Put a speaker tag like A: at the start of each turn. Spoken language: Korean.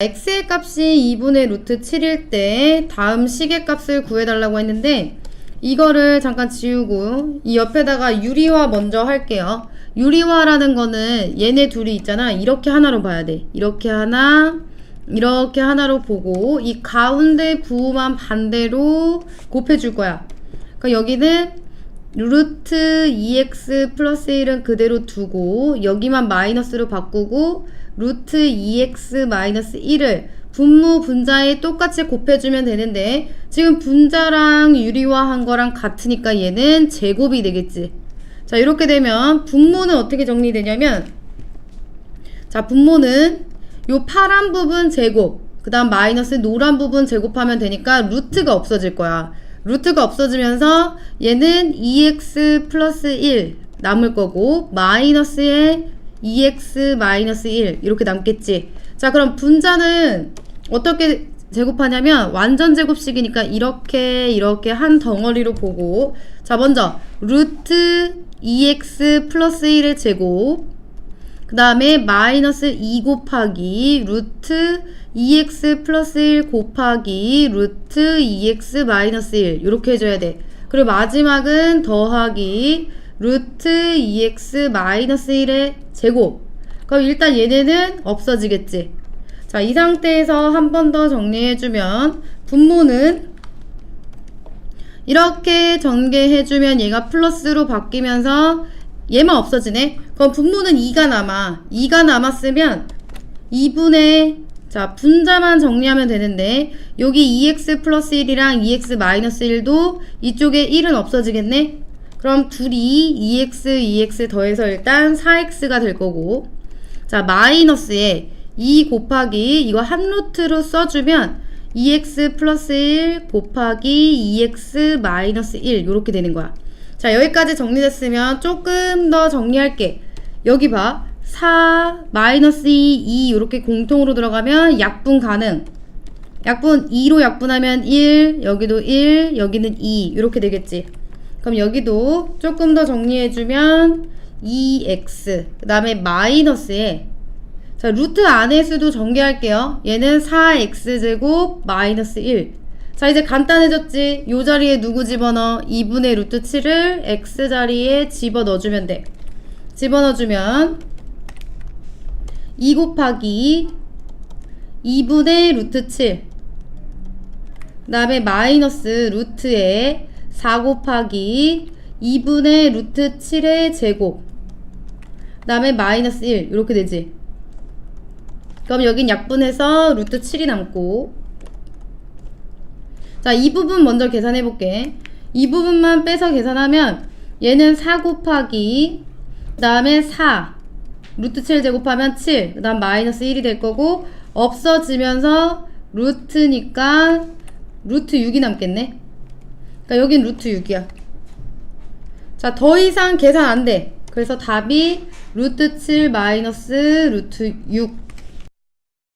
A: x의 값이 2분의 루트 7일 때 다음 식의 값을 구해달라고 했는데 이거를 잠깐 지우고 이 옆에다가 유리화 먼저 할게요. 유리화라는 거는 얘네 둘이 있잖아. 이렇게 하나로 봐야 돼. 이렇게 하나, 이렇게 하나로 보고 이 가운데 부호만 반대로 곱해줄 거야. 그러니까 여기는 루트 2x 플러스 1은 그대로 두고 여기만 마이너스로 바꾸고 루트 2x 마이너스 1을 분모 분자에 똑같이 곱해주면 되는데 지금 분자랑 유리화한 거랑 같으니까 얘는 제곱이 되겠지. 자 이렇게 되면 분모는 어떻게 정리되냐면 자 분모는 요 파란 부분 제곱 그 다음 마이너스 노란 부분 제곱하면 되니까 루트가 없어질 거야 루트가 없어지면서 얘는 2x 플러스 1 남을 거고 마이너스에 2x 마이너스 1 이렇게 남겠지? 자 그럼 분자는 어떻게 제곱하냐면 완전 제곱식이니까 이렇게 이렇게 한 덩어리로 보고. 자 먼저 루트 2x 플러스 1의 제곱. 그 다음에 마이너스 2 곱하기 루트 2x 플러스 1 곱하기 루트 2x 마이너스 1 이렇게 해줘야 돼. 그리고 마지막은 더하기 루트 2x 마이너스 1의 제곱. 그럼 일단 얘네는 없어지겠지. 자, 이 상태에서 한 번 더 정리해주면 분모는 이렇게 전개해주면 얘가 플러스로 바뀌면서 얘만 없어지네. 그럼 분모는 2가 남아. 2가 남았으면 2분의 자 분자만 정리하면 되는데 여기 2x 플러스 1이랑 2x 마이너스 1도 이쪽에 1은 없어지겠네. 그럼 둘이 2x 2x 더해서 일단 4x가 될 거고. 자 마이너스에 2 곱하기 이거 한 루트로 써주면 2x 플러스 1 곱하기 2x 마이너스 1 이렇게 되는 거야. 자 여기까지 정리됐으면 조금 더 정리할게. 여기 봐. 4, 마이너스 2, 2 이렇게 공통으로 들어가면 약분 가능. 약분 2로 약분하면 1 여기도 1 여기는 2 이렇게 되겠지 그럼 여기도 조금 더 정리해주면 2x 그 다음에 마이너스에 자 루트 안의 수도 전개할게요. 얘는 4x제곱 마이너스 1자 이제 간단해졌지? 요 자리에 누구 집어넣어? 2분의 루트 7을 x 자리에 집어넣어주면 돼. 집어넣어주면 2 곱하기 2분의 루트 7 그 다음에 마이너스 루트에 4 곱하기 2분의 루트 7의 제곱. 그 다음에 마이너스 1 이렇게 되지? 그럼 여긴 약분해서 루트 7이 남고. 자, 이 부분 먼저 계산해 볼게. 이 부분만 빼서 계산하면 얘는 4 곱하기 그 다음에 4 루트 7 제곱하면 7 그 다음 마이너스 1이 될 거고 없어지면서 루트니까 루트 6이 남겠네. 그러니까 여긴 루트 6이야. 자, 더 이상 계산 안 돼. 그래서 답이 루트 7 마이너스 루트 6